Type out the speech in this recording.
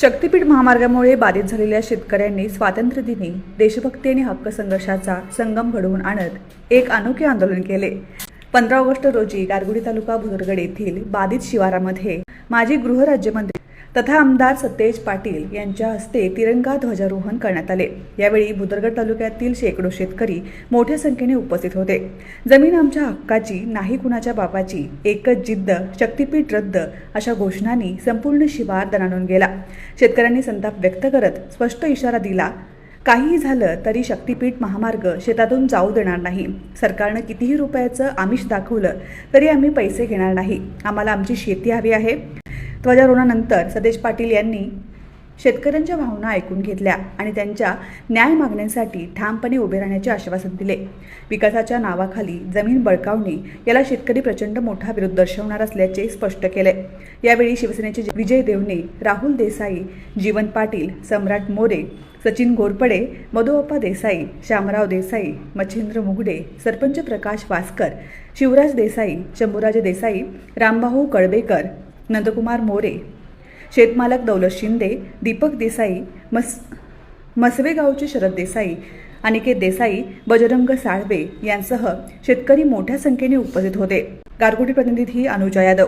शक्तीपीठ महामार्गामुळे बाधित झालेल्या शेतकऱ्यांनी स्वातंत्र्यदिनी देशभक्ती आणि हक्क संघर्षाचा संगम घडवून आणत एक अनोखे आंदोलन केले. पंधरा ऑगस्ट रोजी गारगुडी तालुका भुदरगड येथील बाधित शिवारामध्ये माजी गृहराज्यमंत्री तथा आमदार सतेज पाटील यांच्या हस्ते तिरंगा ध्वजारोहण करण्यात आले. यावेळी भुदरगड तालुक्यातील शेकडो शेतकरी मोठ्या संख्येने उपस्थित होते. जमीन आमच्या हक्काची नाही कुणाच्या बापाची एकच जिद्द शक्तीपीठ रद्द अशा घोषणांनी संपूर्ण शिवार दणाणून गेला. शेतकऱ्यांनी संताप व्यक्त करत स्पष्ट इशारा दिला काहीही झालं तरी शक्तीपीठ महामार्ग शेतातून जाऊ देणार नाही. सरकारनं कितीही रुपयाचं आमिष दाखवलं तरी आम्ही पैसे घेणार नाही. आम्हाला आमची शेती हवी आहे. ध्वजारोहणानंतर सदेश पाटील यांनी शेतकऱ्यांच्या भावना ऐकून घेतल्या आणि त्यांच्या न्याय मागण्यांसाठी ठामपणे उभे राहण्याचे आश्वासन दिले. विकासाच्या नावाखाली जमीन बळकावणे याला शेतकरी प्रचंड मोठा विरोध दर्शवणार असल्याचे स्पष्ट केले. यावेळी शिवसेनेचे विजय देवणे राहुल देसाई जीवन पाटील सम्राट मोरे सचिन घोरपडे मधुअप्पा देसाई श्यामराव देसाई मच्छिंद्र मुगडे सरपंच प्रकाश वासकर शिवराज देसाई शंभूराजे देसाई रामभाऊ कळबेकर नंदकुमार मोरे शेतमालक दौलत शिंदे दीपक देसाई मस मसवेगावचे शरद देसाई अनिकेत देसाई बजरंग साळवे यांसह शेतकरी मोठ्या संख्येने उपस्थित होते. गारगोटी प्रतिनिधी अनुजा यादव.